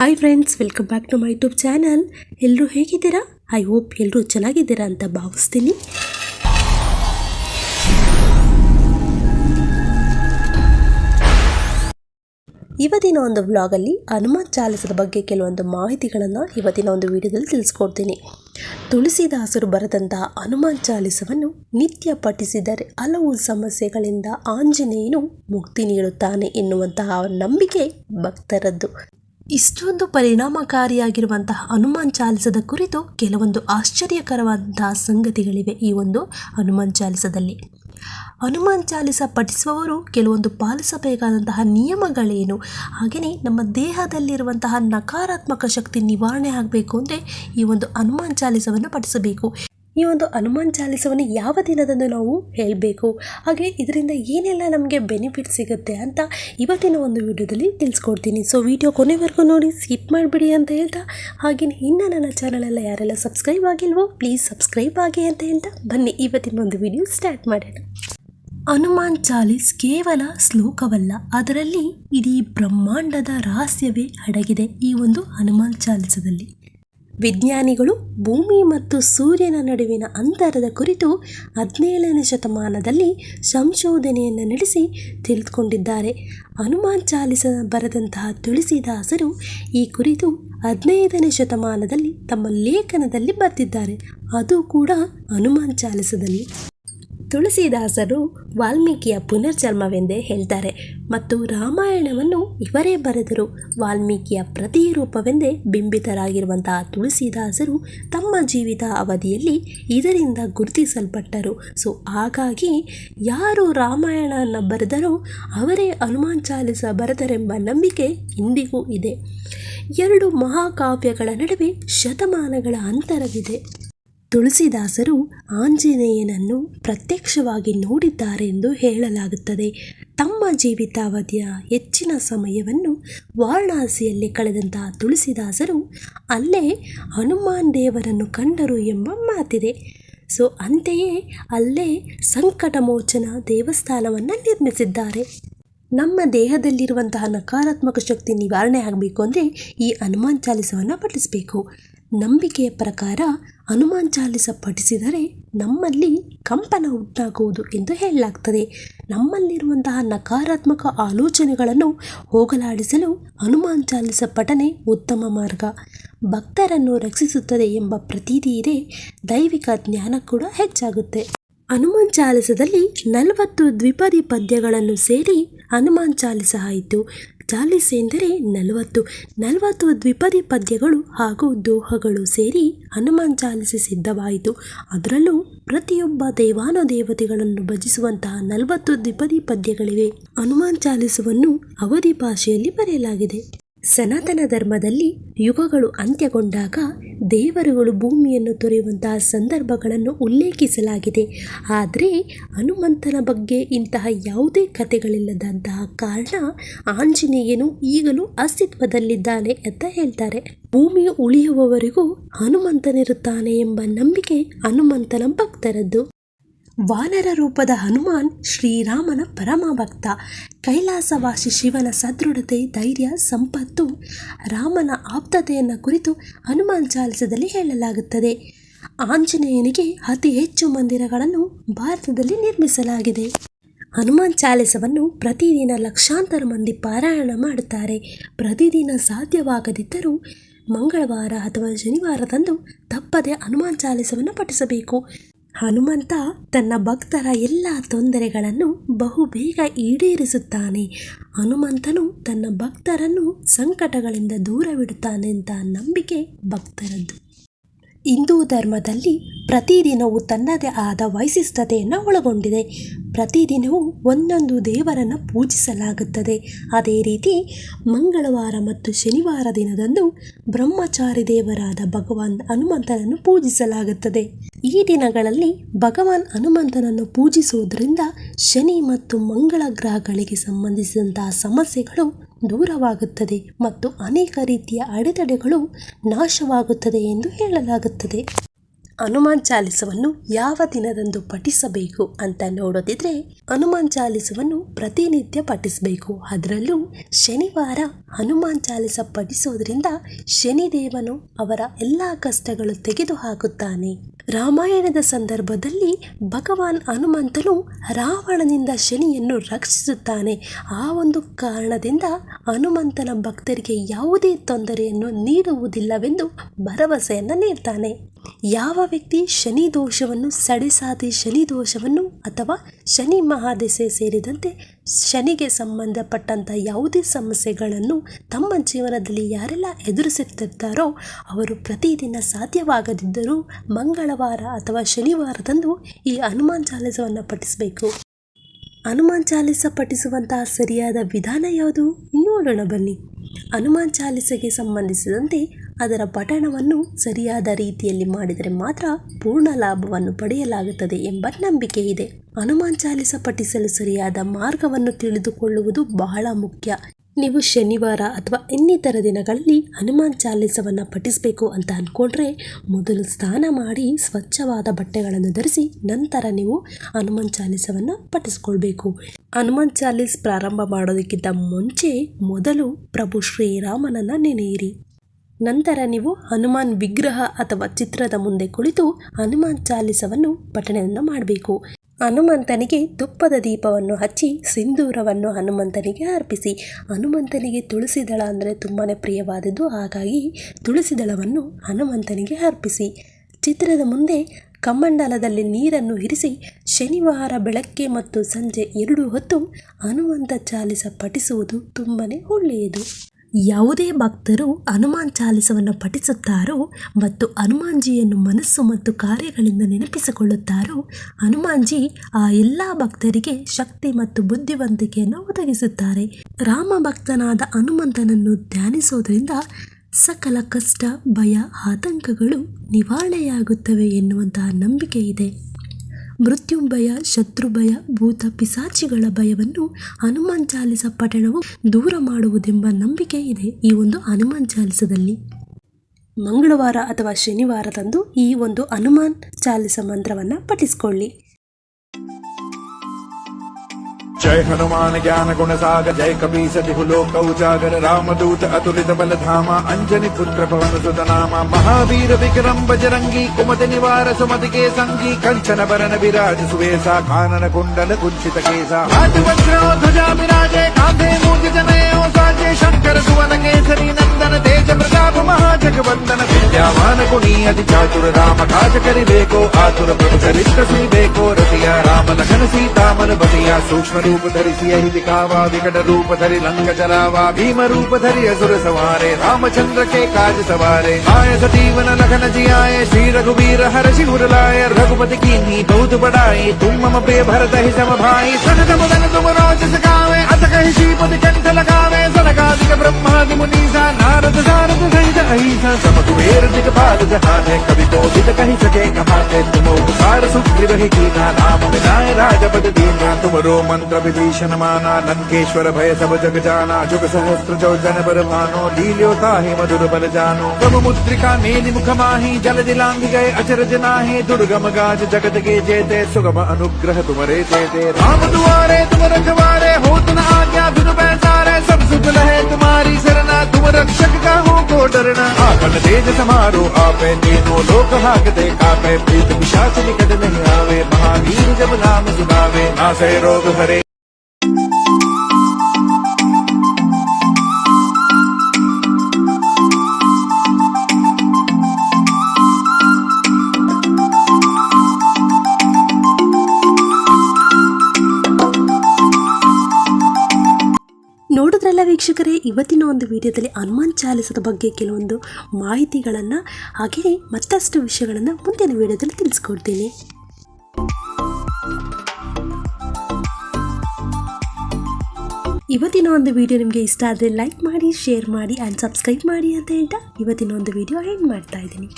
Hi friends welcome back to my YouTube channel ಎಲ್ಲರೂ ಹೇಗಿದ್ದೀರಾ? I hope ಎಲ್ಲರೂ ಚೆನ್ನಾಗಿದ್ದೀರಾ ಅಂತ ಭಾವಿಸ್ತೀನಿ. ಇವತ್ತಿನ ಒಂದು ವ್ಲಾಗಲ್ಲಿ ಹನುಮಾನ್ ಚಾಲಿಸದ ಬಗ್ಗೆ ಕೆಲವೊಂದು ಮಾಹಿತಿಗಳನ್ನು ಇವತ್ತಿನ ಒಂದು ವಿಡಿಯೋದಲ್ಲಿ ತಿಳಿಸ್ಕೊಡ್ತೀನಿ. ತುಳಸಿದಾಸರು ಬರೆದಂತಹ ಹನುಮಾನ್ ಚಾಲಿಸವನ್ನು ನಿತ್ಯ ಪಠಿಸಿದರೆ ಹಲವು ಸಮಸ್ಯೆಗಳಿಂದ ಆಂಜನೇಯನು ಮುಕ್ತಿ ನೀಡುತ್ತಾನೆ ಎನ್ನುವಂತಹ ನಂಬಿಕೆ ಭಕ್ತರದ್ದು. ಇಷ್ಟೊಂದು ಪರಿಣಾಮಕಾರಿಯಾಗಿರುವಂತಹ ಹನುಮಾನ್ ಚಾಲಿಸದ ಕುರಿತು ಕೆಲವೊಂದು ಆಶ್ಚರ್ಯಕರವಾದಂತಹ ಸಂಗತಿಗಳಿವೆ ಈ ಒಂದು ಹನುಮಾನ್ ಚಾಲಿಸದಲ್ಲಿ. ಹನುಮಾನ್ ಚಾಲಿಸ ಪಠಿಸುವವರು ಕೆಲವೊಂದು ಪಾಲಿಸಬೇಕಾದಂತಹ ನಿಯಮಗಳೇನು? ಹಾಗೆಯೇ ನಮ್ಮ ದೇಹದಲ್ಲಿರುವಂತಹ ನಕಾರಾತ್ಮಕ ಶಕ್ತಿ ನಿವಾರಣೆ ಆಗಬೇಕು ಅಂದರೆ ಈ ಒಂದು ಹನುಮಾನ್ ಚಾಲಿಸವನ್ನು ಪಠಿಸಬೇಕು. ಈ ಒಂದು ಹನುಮಾನ್ ಚಾಲಿಸವನ್ನು ಯಾವ ದಿನದಂದು ನಾವು ಹೇಳಬೇಕು? ಹಾಗೆ ಇದರಿಂದ ಏನೆಲ್ಲ ನಮಗೆ ಬೆನಿಫಿಟ್ ಸಿಗುತ್ತೆ ಅಂತ ಇವತ್ತಿನ ಒಂದು ವಿಡಿಯೋದಲ್ಲಿ ತಿಳಿಸ್ಕೊಡ್ತೀನಿ. ಸೊ ವಿಡಿಯೋ ಕೊನೆವರೆಗೂ ನೋಡಿ ಸ್ಕಿಪ್ ಮಾಡಿಬಿಡಿ ಅಂತ ಹೇಳ್ತಾ ಹಾಗೆಯೇ ಇನ್ನು ನನ್ನ ಚಾನಲೆಲ್ಲ ಯಾರೆಲ್ಲ ಸಬ್ಸ್ಕ್ರೈಬ್ ಆಗಿಲ್ವೋ ಪ್ಲೀಸ್ ಸಬ್ಸ್ಕ್ರೈಬ್ ಆಗಿ ಅಂತ ಹೇಳ್ತಾ, ಬನ್ನಿ ಇವತ್ತಿನ ಒಂದು ವಿಡಿಯೋ ಸ್ಟಾರ್ಟ್ ಮಾಡೋಣ. ಹನುಮಾನ್ ಚಾಲಿಸ್ ಕೇವಲ ಶ್ಲೋಕವಲ್ಲ, ಅದರಲ್ಲಿ ಇಡೀ ಬ್ರಹ್ಮಾಂಡದ ರಹಸ್ಯವೇ ಅಡಗಿದೆ ಈ ಒಂದು ಹನುಮಾನ್ ಚಾಲಿಸದಲ್ಲಿ. ವಿಜ್ಞಾನಿಗಳು ಭೂಮಿ ಮತ್ತು ಸೂರ್ಯನ ನಡುವಿನ ಅಂತರದ ಕುರಿತು ಹದಿನೇಳನೇ ಶತಮಾನದಲ್ಲಿ ಸಂಶೋಧನೆಯನ್ನು ನಡೆಸಿ ತಿಳಿದುಕೊಂಡಿದ್ದಾರೆ. ಹನುಮಾನ್ ಚಾಲಿಸ ಬರೆದಂತಹ ತುಳಸಿದಾಸರು ಈ ಕುರಿತು ಹದಿನೈದನೇ ಶತಮಾನದಲ್ಲಿ ತಮ್ಮ ಲೇಖನದಲ್ಲಿ ಬರೆದಿದ್ದಾರೆ ಅದು ಕೂಡ ಹನುಮಾನ್ ಚಾಲಿಸದಲ್ಲಿ. ತುಳಸಿದಾಸರು ವಾಲ್ಮೀಕಿಯ ಪುನರ್ಜನ್ಮವೆಂದೇ ಹೇಳ್ತಾರೆ ಮತ್ತು ರಾಮಾಯಣವನ್ನು ಇವರೇ ಬರೆದರು. ವಾಲ್ಮೀಕಿಯ ಪ್ರತಿರೂಪವೆಂದೇ ಬಿಂಬಿತರಾಗಿರುವಂತಹ ತುಳಸಿದಾಸರು ತಮ್ಮ ಜೀವಿತ ಅವಧಿಯಲ್ಲಿ ಇದರಿಂದ ಗುರುತಿಸಲ್ಪಟ್ಟರು. ಸೊ, ಹಾಗಾಗಿ ಯಾರು ರಾಮಾಯಣವನ್ನು ಬರೆದರೋ ಅವರೇ ಹನುಮಾನ್ ಚಾಲಿಸ ಬರೆದರೆಂಬ ನಂಬಿಕೆ ಇಂದಿಗೂ ಇದೆ. ಎರಡು ಮಹಾಕಾವ್ಯಗಳ ನಡುವೆ ಶತಮಾನಗಳ ಅಂತರವಿದೆ. ತುಳಸಿದಾಸರು ಆಂಜನೇಯನನ್ನು ಪ್ರತ್ಯಕ್ಷವಾಗಿ ನೋಡಿದ್ದಾರೆಂದು ಹೇಳಲಾಗುತ್ತದೆ. ತಮ್ಮ ಜೀವಿತಾವಧಿಯ ಹೆಚ್ಚಿನ ಸಮಯವನ್ನು ವಾರಣಾಸಿಯಲ್ಲಿ ಕಳೆದಂತಹ ತುಳಸಿದಾಸರು ಅಲ್ಲೇ ಹನುಮಾನ್ ದೇವರನ್ನು ಕಂಡರು ಎಂಬ ಮಾತಿದೆ. ಸೊ, ಅಂತೆಯೇ ಅಲ್ಲೇ ಸಂಕಟಮೋಚನ ದೇವಸ್ಥಾನವನ್ನು ನಿರ್ಮಿಸಿದ್ದಾರೆ. ನಮ್ಮ ದೇಹದಲ್ಲಿರುವಂತಹ ನಕಾರಾತ್ಮಕ ಶಕ್ತಿ ನಿವಾರಣೆ ಆಗಬೇಕು ಅಂದರೆ ಈ ಹನುಮಾನ್ ಚಾಲಿಸವನ್ನು ಪಠಿಸಬೇಕು. ನಂಬಿಕೆಯ ಪ್ರಕಾರ ಹನುಮಾನ್ ಚಾಲಿಸ ಪಠಿಸಿದರೆ ನಮ್ಮಲ್ಲಿ ಕಂಪನ ಉಂಟಾಗುವುದು ಎಂದು ಹೇಳಲಾಗ್ತದೆ. ನಮ್ಮಲ್ಲಿರುವಂತಹ ನಕಾರಾತ್ಮಕ ಆಲೋಚನೆಗಳನ್ನು ಹೋಗಲಾಡಿಸಲು ಹನುಮಾನ್ ಚಾಲಿಸ ಪಠನೆ ಉತ್ತಮ ಮಾರ್ಗ. ಭಕ್ತರನ್ನು ರಕ್ಷಿಸುತ್ತದೆ ಎಂಬ ಪ್ರತೀತಿ ಇದೆ. ದೈವಿಕ ಜ್ಞಾನ ಕೂಡ ಹೆಚ್ಚಾಗುತ್ತೆ. ಹನುಮಾನ್ ಚಾಲಿಸದಲ್ಲಿ ನಲವತ್ತು ದ್ವಿಪದಿ ಪದ್ಯಗಳನ್ನು ಸೇರಿ ಹನುಮಾನ್ ಚಾಲಿಸ ಆಯಿತು. ಚಾಲಿಸ ಎಂದರೆ ನಲವತ್ತು ನಲವತ್ತು ದ್ವಿಪದಿ ಪದ್ಯಗಳು ಹಾಗೂ ದೋಹಗಳು ಸೇರಿ ಹನುಮಾನ್ ಚಾಲೀಸ ಸಿದ್ಧವಾಯಿತು. ಅದರಲ್ಲೂ ಪ್ರತಿಯೊಬ್ಬ ದೇವಾನುದೇವತೆಗಳನ್ನು ಭಜಿಸುವಂತಹ ನಲವತ್ತು ದ್ವಿಪದಿ ಪದ್ಯಗಳಿವೆ. ಹನುಮಾನ್ ಚಾಲೀಸವನ್ನು ಅವಧಿ ಭಾಷೆಯಲ್ಲಿ ಬರೆಯಲಾಗಿದೆ. ಸನಾತನ ಧರ್ಮದಲ್ಲಿ ಯುಗಗಳು ಅಂತ್ಯಗೊಂಡಾಗ ದೇವರುಗಳು ಭೂಮಿಯನ್ನು ತೊರೆಯುವಂತಹ ಸಂದರ್ಭಗಳನ್ನು ಉಲ್ಲೇಖಿಸಲಾಗಿದೆ. ಆದರೆ ಹನುಮಂತನ ಬಗ್ಗೆ ಇಂತಹ ಯಾವುದೇ ಕಥೆಗಳಿಲ್ಲದಂತಹ ಕಾರಣ ಆಂಜನೇಯನು ಈಗಲೂ ಅಸ್ತಿತ್ವದಲ್ಲಿದ್ದಾನೆ ಅಂತ ಹೇಳ್ತಾರೆ. ಭೂಮಿ ಉಳಿಯುವವರೆಗೂ ಹನುಮಂತನಿರುತ್ತಾನೆ ಎಂಬ ನಂಬಿಕೆ ಹನುಮಂತನ ಭಕ್ತರದ್ದು. ವಾನರ ರೂಪದ ಹನುಮಾನ್ ಶ್ರೀರಾಮನ ಪರಮ ಭಕ್ತ ಕೈಲಾಸವಾಸಿ ಶಿವನ ಸದೃಢತೆ, ಧೈರ್ಯ, ಸಂಪತ್ತು, ರಾಮನ ಆಪ್ತತೆಯನ್ನು ಕುರಿತು ಹನುಮಾನ್ ಚಾಲಿಸದಲ್ಲಿ ಹೇಳಲಾಗುತ್ತದೆ. ಆಂಜನೇಯನಿಗೆ ಅತಿ ಹೆಚ್ಚು ಮಂದಿರಗಳನ್ನು ಭಾರತದಲ್ಲಿ ನಿರ್ಮಿಸಲಾಗಿದೆ. ಹನುಮಾನ್ ಚಾಲಿಸವನ್ನು ಪ್ರತಿದಿನ ಲಕ್ಷಾಂತರ ಮಂದಿ ಪಾರಾಯಣ ಮಾಡುತ್ತಾರೆ. ಪ್ರತಿದಿನ ಸಾಧ್ಯವಾಗದಿದ್ದರೂ ಮಂಗಳವಾರ ಅಥವಾ ಶನಿವಾರದಂದು ತಪ್ಪದೆ ಹನುಮಾನ್ ಚಾಲಿಸವನ್ನು ಪಠಿಸಬೇಕು. ಹನುಮಂತ ತನ್ನ ಭಕ್ತರ ಎಲ್ಲ ತೊಂದರೆಗಳನ್ನು ಬಹುಬೇಗ ಈಡೇರಿಸುತ್ತಾನೆ. ಹನುಮಂತನು ತನ್ನ ಭಕ್ತರನ್ನು ಸಂಕಟಗಳಿಂದ ದೂರವಿಡುತ್ತಾನೆ ಅಂತ ನಂಬಿಕೆ ಭಕ್ತರದ್ದು. ಹಿಂದೂ ಧರ್ಮದಲ್ಲಿ ಪ್ರತಿದಿನವೂ ತನ್ನದೇ ಆದ ವೈಶಿಷ್ಟ್ಯತೆಯನ್ನು ಒಳಗೊಂಡಿದೆ. ಪ್ರತಿದಿನವೂ ಒಂದೊಂದು ದೇವರನ್ನು ಪೂಜಿಸಲಾಗುತ್ತದೆ. ಅದೇ ರೀತಿ ಮಂಗಳವಾರ ಮತ್ತು ಶನಿವಾರ ದಿನದಂದು ಬ್ರಹ್ಮಚಾರಿ ದೇವರಾದ ಭಗವಾನ್ ಹನುಮಂತನನ್ನು ಪೂಜಿಸಲಾಗುತ್ತದೆ. ಈ ದಿನಗಳಲ್ಲಿ ಭಗವಾನ್ ಹನುಮಂತನನ್ನು ಪೂಜಿಸುವುದರಿಂದ ಶನಿ ಮತ್ತು ಮಂಗಳ ಗ್ರಹಗಳಿಗೆ ಸಂಬಂಧಿಸಿದಂತಹ ಸಮಸ್ಯೆಗಳು ದೂರವಾಗುತ್ತದೆ ಮತ್ತು ಅನೇಕ ರೀತಿಯ ಅಡೆತಡೆಗಳು ನಾಶವಾಗುತ್ತದೆ ಎಂದು ಹೇಳಲಾಗುತ್ತದೆ. ಹನುಮಾನ್ ಚಾಲಿಸವನ್ನು ಯಾವ ದಿನದಂದು ಪಠಿಸಬೇಕು ಅಂತ ನೋಡೋದಿದ್ರೆ ಹನುಮಾನ್ ಚಾಲಿಸವನ್ನು ಪ್ರತಿನಿತ್ಯ ಪಠಿಸಬೇಕು. ಅದರಲ್ಲೂ ಶನಿವಾರ ಹನುಮಾನ್ ಚಾಲಿಸ ಪಠಿಸೋದ್ರಿಂದ ಶನಿದೇವನು ಅವರ ಎಲ್ಲ ಕಷ್ಟಗಳು ತೆಗೆದು ಹಾಕುತ್ತಾನೆ ರಾಮಾಯಣದ ಸಂದರ್ಭದಲ್ಲಿ ಭಗವಾನ್ ಹನುಮಂತನು ರಾವಣನಿಂದ ಶನಿಯನ್ನು ರಕ್ಷಿಸುತ್ತಾನೆ. ಆ ಒಂದು ಕಾರಣದಿಂದ ಹನುಮಂತನ ಭಕ್ತರಿಗೆ ಯಾವುದೇ ತೊಂದರೆಯನ್ನು ನೀಡುವುದಿಲ್ಲವೆಂದು ಭರವಸೆಯನ್ನು ನೀಡ್ತಾನೆ. ಯಾವ ವ್ಯಕ್ತಿ ಶನಿ ದೋಷವನ್ನು ಸಡೆಸಾದಿ ಶನಿ ದೋಷವನ್ನು ಅಥವಾ ಶನಿ ಮಹಾದೆಸೆ ಸೇರಿದಂತೆ ಶನಿಗೆ ಸಂಬಂಧಪಟ್ಟಂಥ ಯಾವುದೇ ಸಮಸ್ಯೆಗಳನ್ನು ತಮ್ಮ ಜೀವನದಲ್ಲಿ ಯಾರೆಲ್ಲ ಎದುರಿಸುತ್ತಿರ್ತಾರೋ ಅವರು ಪ್ರತಿದಿನ ಸಾಧ್ಯವಾಗದಿದ್ದರೂ ಮಂಗಳವಾರ ಅಥವಾ ಶನಿವಾರದಂದು ಈ ಹನುಮಾನ್ ಚಾಲಿಸವನ್ನು ಪಠಿಸಬೇಕು. ಹನುಮಾನ್ ಚಾಲಿಸ ಪಠಿಸುವಂತಹ ಸರಿಯಾದ ವಿಧಾನ ಯಾವುದು? ನೋಡೋಣ ಬನ್ನಿ. ಹನುಮಾನ್ ಚಾಲಿಸಗೆ ಸಂಬಂಧಿಸಿದಂತೆ ಅದರ ಪಠಣವನ್ನು ಸರಿಯಾದ ರೀತಿಯಲ್ಲಿ ಮಾಡಿದರೆ ಮಾತ್ರ ಪೂರ್ಣ ಲಾಭವನ್ನು ಪಡೆಯಲಾಗುತ್ತದೆ ಎಂಬ ನಂಬಿಕೆ ಇದೆ. ಹನುಮಾನ್ ಚಾಲಿಸ ಪಠಿಸಲು ಸರಿಯಾದ ಮಾರ್ಗವನ್ನು ತಿಳಿದುಕೊಳ್ಳುವುದು ಬಹಳ ಮುಖ್ಯ. ನೀವು ಶನಿವಾರ ಅಥವಾ ಇನ್ನಿತರ ದಿನಗಳಲ್ಲಿ ಹನುಮಾನ್ ಚಾಲಿಸವನ್ನು ಪಠಿಸಬೇಕು ಅಂತ ಅಂದ್ಕೊಂಡ್ರೆ ಮೊದಲು ಸ್ನಾನ ಮಾಡಿ ಸ್ವಚ್ಛವಾದ ಬಟ್ಟೆಗಳನ್ನು ಧರಿಸಿ ನಂತರ ನೀವು ಹನುಮಾನ್ ಚಾಲಿಸವನ್ನು ಪಠಿಸ್ಕೊಳ್ಬೇಕು. ಹನುಮಾನ್ ಚಾಲೀಸ್ ಪ್ರಾರಂಭ ಮಾಡೋದಕ್ಕಿಂತ ಮುಂಚೆ ಮೊದಲು ಪ್ರಭು ಶ್ರೀರಾಮನನ್ನು ನೆನೆಯಿರಿ. ನಂತರ ನೀವು ಹನುಮಾನ್ ವಿಗ್ರಹ ಅಥವಾ ಚಿತ್ರದ ಮುಂದೆ ಕುಳಿತು ಹನುಮಾನ್ ಚಾಲಿಸವನ್ನು ಪಠಣೆಯನ್ನು ಮಾಡಬೇಕು. ಹನುಮಂತನಿಗೆ ತುಪ್ಪದ ದೀಪವನ್ನು ಹಚ್ಚಿ ಸಿಂಧೂರವನ್ನು ಹನುಮಂತನಿಗೆ ಅರ್ಪಿಸಿ. ಹನುಮಂತನಿಗೆ ತುಳಸಿ ದಳ ಅಂದರೆ ತುಂಬಾ ಪ್ರಿಯವಾದದ್ದು. ಹಾಗಾಗಿ ತುಳಸಿ ದಳವನ್ನು ಹನುಮಂತನಿಗೆ ಅರ್ಪಿಸಿ. ಚಿತ್ರದ ಮುಂದೆ ಕಮಂಡಲದಲ್ಲಿ ನೀರನ್ನು ಇರಿಸಿ ಶನಿವಾರ ಬೆಳಗ್ಗೆ ಮತ್ತು ಸಂಜೆ ಎರಡು ಹೊತ್ತು ಹನುಮಂತ ಚಾಲಿಸ ಪಠಿಸುವುದು ತುಂಬಾ ಒಳ್ಳೆಯದು. ಯಾವುದೇ ಭಕ್ತರು ಹನುಮಾನ್ ಚಾಲಿಸವನ್ನು ಪಠಿಸುತ್ತಾರೋ ಮತ್ತು ಹನುಮಾನ್ಜಿಯನ್ನು ಮನಸ್ಸು ಮತ್ತು ಕಾರ್ಯಗಳಿಂದ ನೆನಪಿಸಿಕೊಳ್ಳುತ್ತಾರೋ, ಹನುಮಾನ್ಜಿ ಆ ಎಲ್ಲ ಭಕ್ತರಿಗೆ ಶಕ್ತಿ ಮತ್ತು ಬುದ್ಧಿವಂತಿಕೆಯನ್ನು ಒದಗಿಸುತ್ತಾರೆ. ರಾಮ ಭಕ್ತನಾದ ಹನುಮಂತನನ್ನು ಧ್ಯಾನಿಸೋದ್ರಿಂದ ಸಕಲ ಕಷ್ಟ, ಭಯ, ಆತಂಕಗಳು ನಿವಾರಣೆಯಾಗುತ್ತವೆ ಎನ್ನುವಂತಹ ನಂಬಿಕೆ ಇದೆ. ಮೃತ್ಯುಂಭಯ, ಶತ್ರುಭಯ, ಭೂತ ಪಿಸಾಚಿಗಳ ಭಯವನ್ನು ಹನುಮಾನ್ ಚಾಲಿಸ ಪಠಣವು ದೂರ ಮಾಡುವುದೆಂಬ ನಂಬಿಕೆ ಇದೆ ಈ ಒಂದು ಹನುಮಾನ್ ಚಾಲಿಸದಲ್ಲಿ. ಮಂಗಳವಾರ ಅಥವಾ ಶನಿವಾರದಂದು ಈ ಒಂದು ಹನುಮಾನ್ ಚಾಲಿಸ ಮಂತ್ರವನ್ನು ಪಠಿಸಿಕೊಳ್ಳಿ. जय हनुमान ज्ञान गुण सागर जय कपीस तिहु लोक उजागर रामदूत अतुलित बल धामा अंजनी पुत्र पवन सुत नामा महावीर विक्रम बजरंगी कुमति निवार सुमति के संगी कंचन बरन विराज सुवेसा कानन कुंडल कुंचित केसा हाथ वज्र ध्वजा विराजे कांधे मूज जनेऊ साजे शंकर सुवन केसरी नंदन तेज प्रताप महाजगवंदन ನೀಯತಿ ಚಾತುರ ರಾಮ ಕಾಜ ಕರಿಬೇಕೋ ಆತುರ ಪ್ರಭು ಕರಿಷ್ಟಸೀಬೇಕೋ ರತಿಯ ರಾಮ ಲಖನ ಸೀತಾಮನ ಬತಿಯ ಸೂಕ್ಷ್ಮ ರೂಪ ಧರಿಸಿ ಅಹಿತಿಕಾವ ವಿಕಟ ರೂಪ ಧರಿ ಲಂಗ ಜರಾವ ಭೀಮ ರೂಪ ಧರಿ असुर सवारे, रामचंद्र के काज सवारे। आय सतीवन लखन जी आए श्री रघुवीर हर शिवर लाए, रघुपति की नी बहुत बड़ाई, तुम मम प्रिय भरत ही सम भाई। सनत मदन तुम रोज सकावे अत कहि श्रीपति कंठ लगावे, सनकादिक ब्रह्मादि मुनीसा नारद, सारद, सहित अहिसा सब कुबेर दिगपाल दिखपाल जहाने कवि को दित कहि सके कहाते तुम उपकार सुग्रीव ही कीना राम विनाय राजपद दीना तुमरो मंत्र विभीषण माना लंकेश्वर भय सब जग जाना, जुग सहस्त्र जो जन पर भानो लील्यो ताहि मधुर बल जानो। प्रभु मुद्रिका मेलि मुख माही, जल दिलांग गए, अचरज नाहि, दुर्गम गाज जगत के जेते, सुगम अनुग्रह तुमरे तेते राम दुआरे, तुम रखवारे आपन तेज समारो, आपे तीनों लोक हाकते कापे प्रीत पिशाच निकट नहीं आवे, महावीर जब नाम सुनावे, नासे रोग हरे। ವೀಕ್ಷಕರೇ, ಇವತ್ತಿನ ಒಂದು ವಿಡಿಯೋದಲ್ಲಿ ಹನುಮಾನ್ ಚಾಲಿಸದ ಬಗ್ಗೆ ಕೆಲವೊಂದು ಮಾಹಿತಿಗಳನ್ನು ಹಾಗೆಯೇ ಮತ್ತಷ್ಟು ವಿಷಯಗಳನ್ನು ಮುಂದಿನ ವಿಡಿಯೋದಲ್ಲಿ ತಿಳಿಸ್ಕೊಡ್ತೀನಿ. ಇವತ್ತಿನ ಒಂದು ವಿಡಿಯೋ ನಿಮಗೆ ಇಷ್ಟ ಆದರೆ ಲೈಕ್ ಮಾಡಿ ಶೇರ್ ಮಾಡಿ ಆ್ಯಂಡ್ ಸಬ್ಸ್ಕ್ರೈಬ್ ಮಾಡಿ ಅಂತ ಹೇಳ್ತಾ, ಇವತ್ತಿನ ಒಂದು ವಿಡಿಯೋ ಎಂಡ್ ಮಾಡ್ತಾ ಇದ್ದೀನಿ.